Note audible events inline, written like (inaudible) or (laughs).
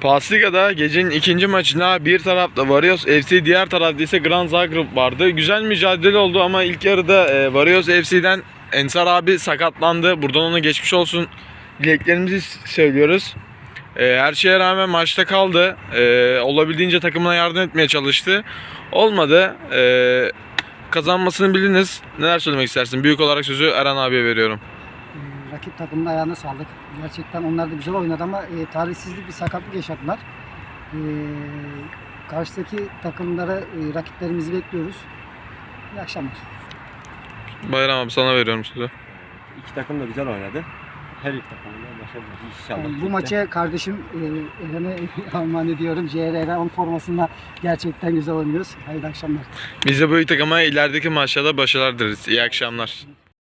Pasliga'da gecenin ikinci maçına bir tarafta Varioz FC diğer tarafta ise Grand Zagreb vardı. Güzel mücadele oldu ama ilk yarıda e, Varioz FC'den Ensar abi sakatlandı. Buradan ona geçmiş olsun dileklerimizi söylüyoruz. E, her şeye rağmen maçta kaldı. E, olabildiğince takımına yardım etmeye çalıştı. Olmadı. E, kazanmasını biliniz. Neler söylemek istersin? Büyük olarak sözü Eren abiye veriyorum. Rakip takımın ayağına sağlık. Gerçekten onlar da güzel oynadı ama e, talihsizlik bir sakatlık yaşadılar. E, karşıdaki takımlara e, rakiplerimizi bekliyoruz. İyi akşamlar. Bayram abi sana veriyorum sözü. İki takım da güzel oynadı. Her iki takım da başarılı inşallah. Yani bu maça kardeşim e, Eren'e (laughs) armağan ediyorum. CR'den 10 formasında gerçekten güzel oynuyoruz. Hayırlı akşamlar. Biz de bu takıma ilerideki maçlarda başarılar dileriz. İyi akşamlar.